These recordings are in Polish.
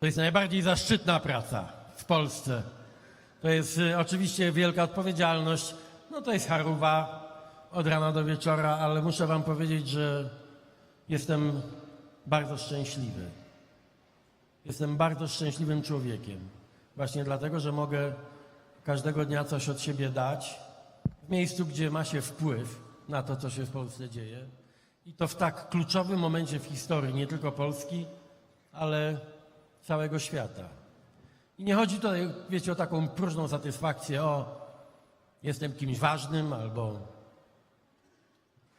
To jest najbardziej zaszczytna praca w Polsce. To jest y, oczywiście wielka odpowiedzialność. No to jest haruwa od rana do wieczora, ale muszę wam powiedzieć, że jestem bardzo szczęśliwy. Jestem bardzo szczęśliwym człowiekiem. Właśnie dlatego, że mogę każdego dnia coś od siebie dać w miejscu, gdzie ma się wpływ na to, co się w Polsce dzieje. I to w tak kluczowym momencie w historii, nie tylko Polski, ale całego świata. I nie chodzi tutaj, wiecie, o taką próżną satysfakcję, o jestem kimś ważnym, albo,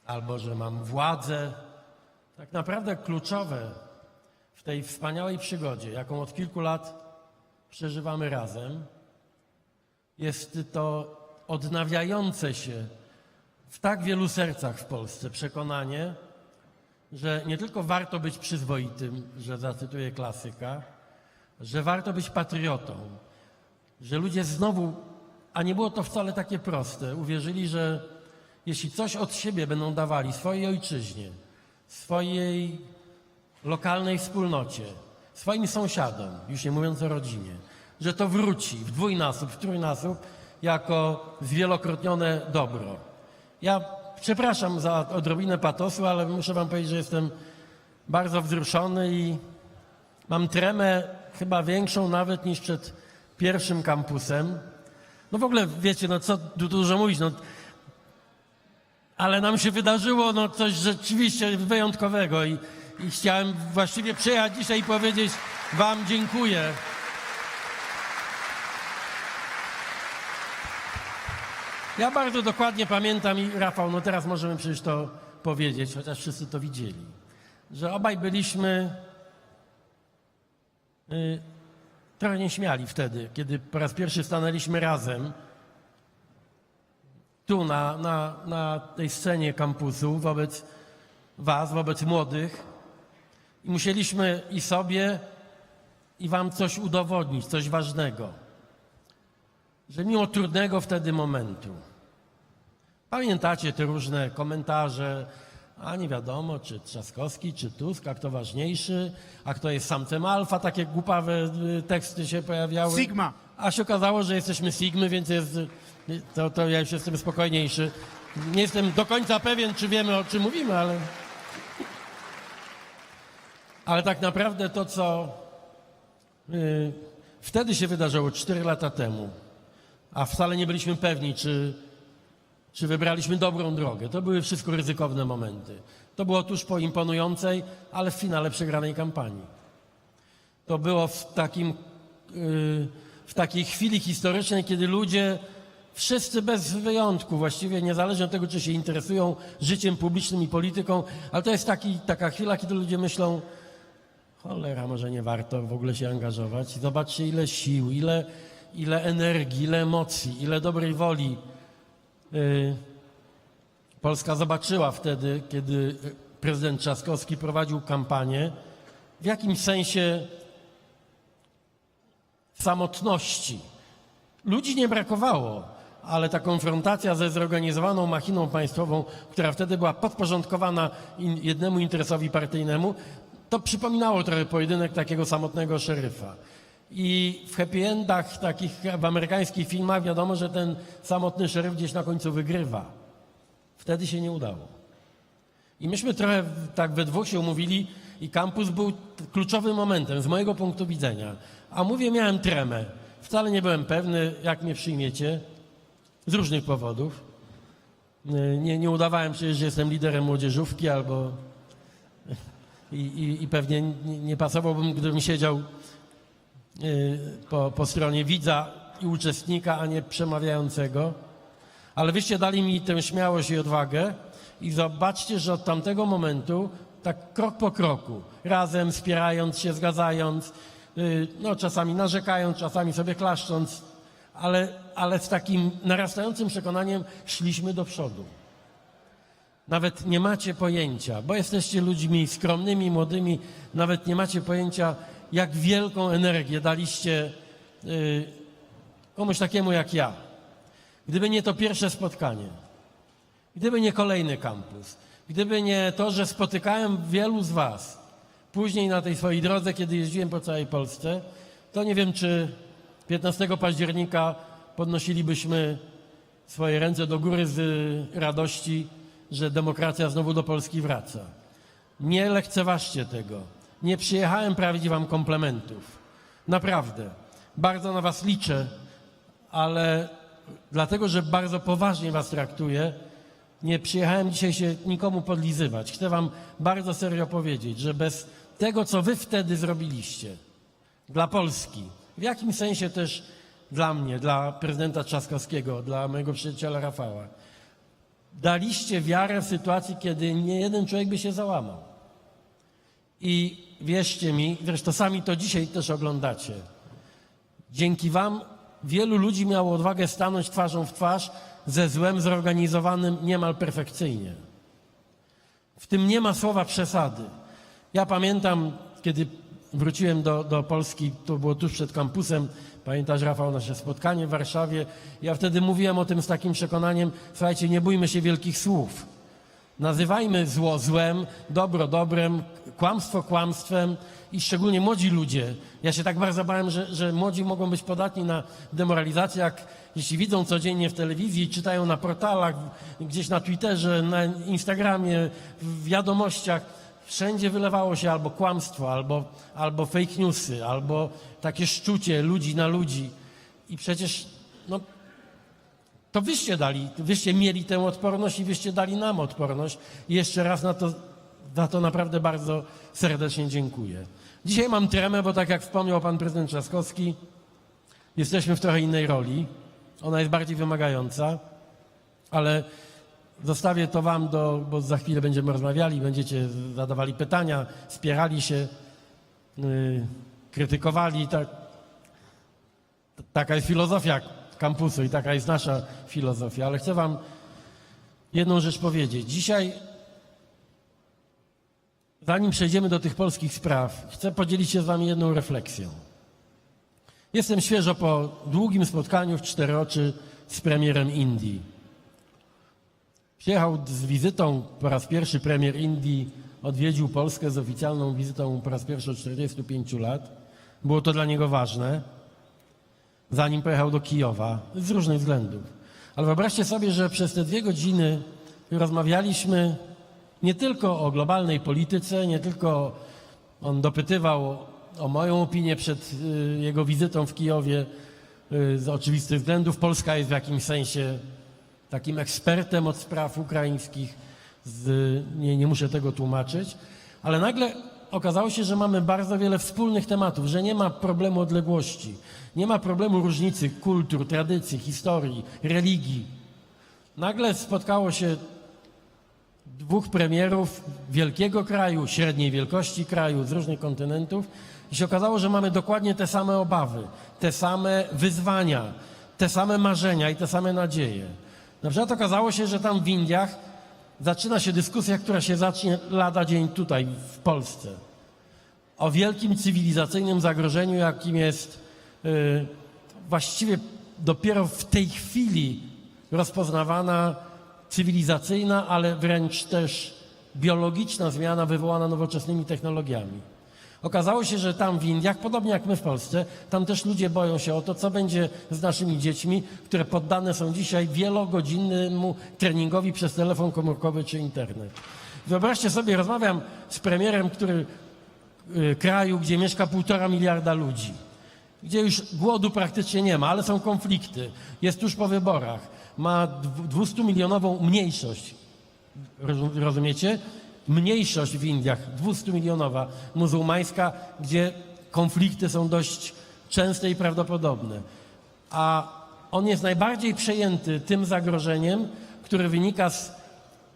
albo że mam władzę. Tak naprawdę kluczowe w tej wspaniałej przygodzie, jaką od kilku lat przeżywamy razem, jest to odnawiające się w tak wielu sercach w Polsce przekonanie, że nie tylko warto być przyzwoitym, że zacytuję klasyka, że warto być patriotą, że ludzie znowu, a nie było to wcale takie proste, uwierzyli, że jeśli coś od siebie będą dawali swojej ojczyźnie, swojej lokalnej wspólnocie, swoim sąsiadom, już nie mówiąc o rodzinie, że to wróci w dwójnasób, w trójnasób jako zwielokrotnione dobro. Ja przepraszam za odrobinę patosu, ale muszę wam powiedzieć, że jestem bardzo wzruszony i mam tremę chyba większą nawet niż przed pierwszym kampusem. No w ogóle, wiecie, no co tu dużo mówić, no ale nam się wydarzyło no, coś rzeczywiście wyjątkowego i, i chciałem właściwie przyjechać dzisiaj i powiedzieć Wam dziękuję. Ja bardzo dokładnie pamiętam i Rafał, no teraz możemy przecież to powiedzieć, chociaż wszyscy to widzieli, że obaj byliśmy y, trochę nieśmiali wtedy, kiedy po raz pierwszy stanęliśmy razem tu na, na, na tej scenie kampusu wobec Was, wobec młodych. I musieliśmy i sobie, i Wam coś udowodnić, coś ważnego, że mimo trudnego wtedy momentu, pamiętacie te różne komentarze, a nie wiadomo, czy Trzaskowski, czy Tusk, a kto ważniejszy, a kto jest samcem alfa, takie głupawe y, teksty się pojawiały. Sigma. A się okazało, że jesteśmy Sigmy, więc jest, to, to ja już jestem spokojniejszy. Nie jestem do końca pewien, czy wiemy, o czym mówimy, ale... Ale tak naprawdę to, co y, wtedy się wydarzyło, 4 lata temu, a wcale nie byliśmy pewni, czy, czy wybraliśmy dobrą drogę. To były wszystko ryzykowne momenty. To było tuż po imponującej, ale w finale przegranej kampanii. To było w, takim, yy, w takiej chwili historycznej, kiedy ludzie, wszyscy bez wyjątku, właściwie niezależnie od tego, czy się interesują życiem publicznym i polityką, ale to jest taki, taka chwila, kiedy ludzie myślą, cholera, może nie warto w ogóle się angażować. Zobaczcie, ile sił, ile, ile energii, ile emocji, ile dobrej woli Polska zobaczyła wtedy, kiedy prezydent Trzaskowski prowadził kampanię, w jakimś sensie samotności. Ludzi nie brakowało, ale ta konfrontacja ze zorganizowaną machiną państwową, która wtedy była podporządkowana jednemu interesowi partyjnemu, to przypominało trochę pojedynek takiego samotnego szeryfa. I w happy endach, takich w amerykańskich filmach, wiadomo, że ten samotny szeryf gdzieś na końcu wygrywa. Wtedy się nie udało. I myśmy trochę tak we dwóch się umówili i kampus był kluczowym momentem z mojego punktu widzenia. A mówię, miałem tremę. Wcale nie byłem pewny, jak mnie przyjmiecie. Z różnych powodów. Y, Nie, nie udawałem przecież, że jestem liderem młodzieżówki albo... I, i, i pewnie nie, pasowałbym, gdybym siedział po, po stronie widza i uczestnika, a nie przemawiającego. Ale wyście dali mi tę śmiałość i odwagę i zobaczcie, że od tamtego momentu, tak krok po kroku, razem wspierając się, zgadzając, yy, no czasami narzekając, czasami sobie klaszcząc, ale, ale z takim narastającym przekonaniem szliśmy do przodu. Nawet nie macie pojęcia, bo jesteście ludźmi skromnymi, młodymi, nawet nie macie pojęcia, jak wielką energię daliście yy, komuś takiemu jak ja. Gdyby nie to pierwsze spotkanie, gdyby nie kolejny kampus, gdyby nie to, że spotykałem wielu z Was Później na tej swojej drodze, kiedy jeździłem po całej Polsce, to nie wiem, czy 15 października podnosilibyśmy swoje ręce do góry z y, radości, że demokracja znowu do Polski wraca. Nie lekceważcie tego. Nie przyjechałem prawić wam komplementów. Naprawdę. Bardzo na was liczę, ale dlatego, że bardzo poważnie was traktuję, nie przyjechałem dzisiaj się nikomu podlizywać. Chcę wam bardzo serio powiedzieć, że bez tego, co wy wtedy zrobiliście dla Polski, w jakimś sensie też dla mnie, dla prezydenta Trzaskowskiego, dla mojego przyjaciela Rafała, daliście wiarę w sytuacji, kiedy nie jeden człowiek by się załamał. I wierzcie mi, zresztą sami to dzisiaj też oglądacie, dzięki wam wielu ludzi miało odwagę stanąć twarzą w twarz ze złem zorganizowanym niemal perfekcyjnie. W tym nie ma słowa przesady. Ja pamiętam, kiedy wróciłem do, do Polski, to było tuż przed kampusem, pamiętasz Rafał nasze spotkanie w Warszawie, ja wtedy mówiłem o tym z takim przekonaniem, słuchajcie, nie bójmy się wielkich słów. Nazywajmy zło złem, dobro dobrem, kłamstwo kłamstwem i szczególnie młodzi ludzie. Ja się tak bardzo bałem, że, że młodzi mogą być podatni na demoralizację, jak jeśli widzą codziennie w telewizji, czytają na portalach, gdzieś na Twitterze, na Instagramie, w wiadomościach, wszędzie wylewało się albo kłamstwo, albo, albo fake newsy, albo takie szczucie ludzi na ludzi. I przecież no, to wyście dali, wyście mieli tę odporność i wyście dali nam odporność. I jeszcze raz na to, za to naprawdę bardzo serdecznie dziękuję. Dzisiaj mam tremę, bo tak jak wspomniał pan prezydent Trzaskowski, jesteśmy w trochę innej roli. Ona jest bardziej wymagająca, ale zostawię to wam, do, bo za chwilę będziemy rozmawiali, będziecie zadawali pytania, spierali się, yy, krytykowali. Tak, Taka jest filozofia kampusu i taka jest nasza filozofia, ale chcę Wam jedną rzecz powiedzieć. Dzisiaj, zanim przejdziemy do tych polskich spraw, chcę podzielić się z Wami jedną refleksją. Jestem świeżo po długim spotkaniu w cztery oczy z premierem Indii. Przyjechał z wizytą po raz pierwszy premier Indii, odwiedził Polskę z oficjalną wizytą po raz pierwszy od 45 lat. Było to dla niego ważne zanim pojechał do Kijowa, z różnych względów. Ale wyobraźcie sobie, że przez te dwie godziny rozmawialiśmy nie tylko o globalnej polityce, nie tylko on dopytywał o moją opinię przed y, jego wizytą w Kijowie y, z oczywistych względów. Polska jest w jakimś sensie takim ekspertem od spraw ukraińskich, z, nie, nie muszę tego tłumaczyć, ale nagle okazało się, że mamy bardzo wiele wspólnych tematów, że nie ma problemu odległości, nie ma problemu różnicy kultur, tradycji, historii, religii. Nagle spotkało się dwóch premierów wielkiego kraju, średniej wielkości kraju, z różnych kontynentów i się okazało, że mamy dokładnie te same obawy, te same wyzwania, te same marzenia i te same nadzieje. Na przykład okazało się, że tam w Indiach zaczyna się dyskusja, która się zacznie lada dzień tutaj, w Polsce. O wielkim cywilizacyjnym zagrożeniu, jakim jest y, właściwie dopiero w tej chwili rozpoznawana cywilizacyjna, ale wręcz też biologiczna zmiana wywołana nowoczesnymi technologiami. Okazało się, że tam w Indiach, podobnie jak my w Polsce, tam też ludzie boją się o to, co będzie z naszymi dziećmi, które poddane są dzisiaj wielogodzinnemu treningowi przez telefon komórkowy czy internet. Wyobraźcie sobie, rozmawiam z premierem, który y, kraju, gdzie mieszka półtora miliarda ludzi, gdzie już głodu praktycznie nie ma, ale są konflikty, jest tuż po wyborach, ma 200-milionową mniejszość, Rozu- rozumiecie? Mniejszość w Indiach, 200-milionowa, muzułmańska, gdzie konflikty są dość częste i prawdopodobne. A on jest najbardziej przejęty tym zagrożeniem, które wynika z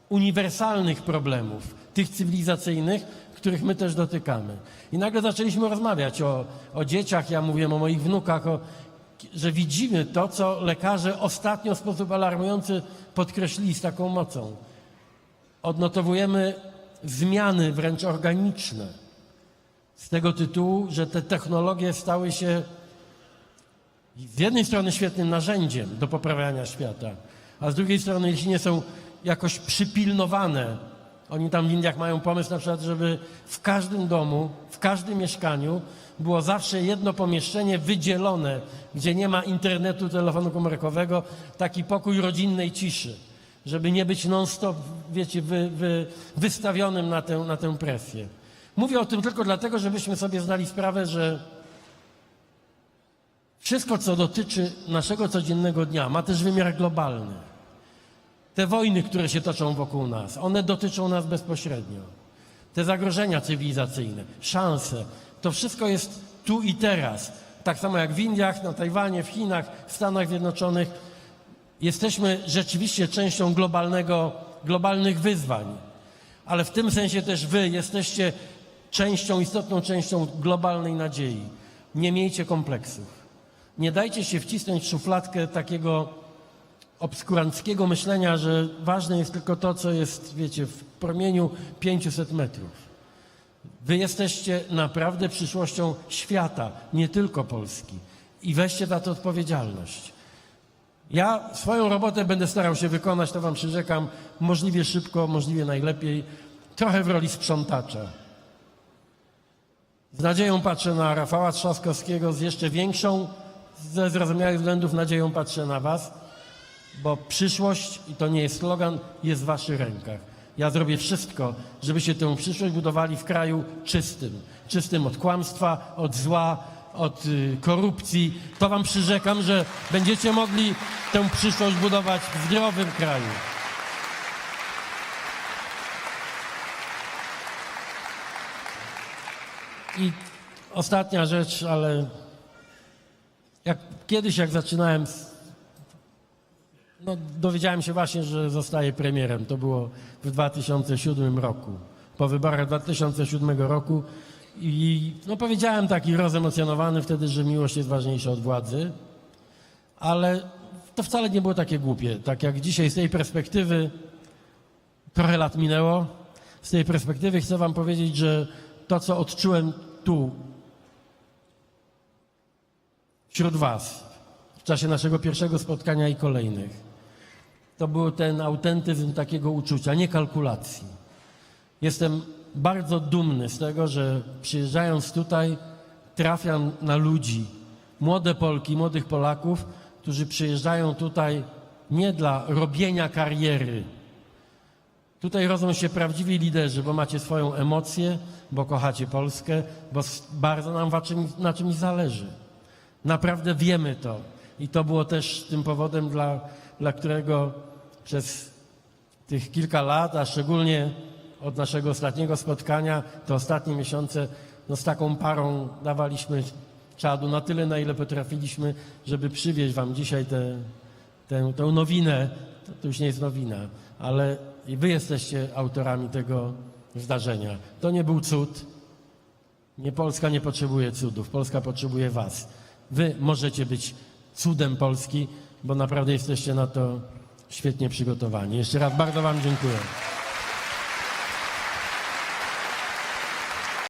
uniwersalnych problemów, tych cywilizacyjnych, których my też dotykamy. I nagle zaczęliśmy rozmawiać o, o dzieciach, ja mówiłem o moich wnukach, o, że widzimy to, co lekarze ostatnio w sposób alarmujący podkreślili z taką mocą. Odnotowujemy zmiany wręcz organiczne. Z tego tytułu, że te technologie stały się z jednej strony świetnym narzędziem do poprawiania świata, a z drugiej strony, jeśli nie są jakoś przypilnowane Oni tam w Indiach mają pomysł na przykład, żeby w każdym domu, w każdym mieszkaniu było zawsze jedno pomieszczenie wydzielone, gdzie nie ma internetu, telefonu komórkowego, taki pokój rodzinnej ciszy, żeby nie być non-stop, wiecie, wy, wy, wystawionym na tę, na tę presję. Mówię o tym tylko dlatego, żebyśmy sobie zdali sprawę, że wszystko, co dotyczy naszego codziennego dnia, ma też wymiar globalny. Te wojny, które się toczą wokół nas, one dotyczą nas bezpośrednio. Te zagrożenia cywilizacyjne, szanse, to wszystko jest tu i teraz. Tak samo jak w Indiach, na Tajwanie, w Chinach, w Stanach Zjednoczonych. Jesteśmy rzeczywiście częścią globalnego, globalnych wyzwań, ale w tym sensie też wy jesteście częścią, istotną częścią globalnej nadziei. Nie miejcie kompleksów. Nie dajcie się wcisnąć w szufladkę takiego obskuranckiego myślenia, że ważne jest tylko to, co jest, wiecie, w promieniu 500 metrów. Wy jesteście naprawdę przyszłością świata, nie tylko Polski. I weźcie za to odpowiedzialność. Ja swoją robotę będę starał się wykonać, to Wam przyrzekam, możliwie szybko, możliwie najlepiej, trochę w roli sprzątacza. Z nadzieją patrzę na Rafała Trzaskowskiego, z jeszcze większą, ze zrozumiałych względów, nadzieją patrzę na Was, bo przyszłość, i to nie jest slogan, jest w Waszych rękach. Ja zrobię wszystko, żebyście tę przyszłość budowali w kraju czystym. Czystym od kłamstwa, od zła, od y, korupcji. To Wam przyrzekam, że będziecie mogli tę przyszłość budować w zdrowym kraju. I ostatnia rzecz, ale jak kiedyś, jak zaczynałem, no, dowiedziałem się właśnie, że zostaję premierem. To było w 2007 roku. Po wyborach 2007 roku. I no, powiedziałem taki rozemocjonowany wtedy, że miłość jest ważniejsza od władzy. Ale to wcale nie było takie głupie. Tak jak dzisiaj z tej perspektywy trochę lat minęło. Z tej perspektywy chcę Wam powiedzieć, że to, co odczułem tu, wśród Was, w czasie naszego pierwszego spotkania i kolejnych, to był ten autentyzm takiego uczucia, nie kalkulacji. Jestem bardzo dumny z tego, że przyjeżdżając tutaj, trafiam na ludzi, młode Polki, młodych Polaków, którzy przyjeżdżają tutaj nie dla robienia kariery, Tutaj rodzą się prawdziwi liderzy, bo macie swoją emocję, bo kochacie Polskę, bo bardzo nam na czymś zależy. Naprawdę wiemy to. I to było też tym powodem, dla, dla którego przez tych kilka lat, a szczególnie od naszego ostatniego spotkania, te ostatnie miesiące, no z taką parą dawaliśmy czadu na tyle, na ile potrafiliśmy, żeby przywieźć Wam dzisiaj tę nowinę. To, to już nie jest nowina, ale Wy jesteście autorami tego zdarzenia. To nie był cud. Nie Polska nie potrzebuje cudów. Polska potrzebuje Was. Wy możecie być cudem Polski, bo naprawdę jesteście na to świetnie przygotowani. Jeszcze raz bardzo Wam dziękuję.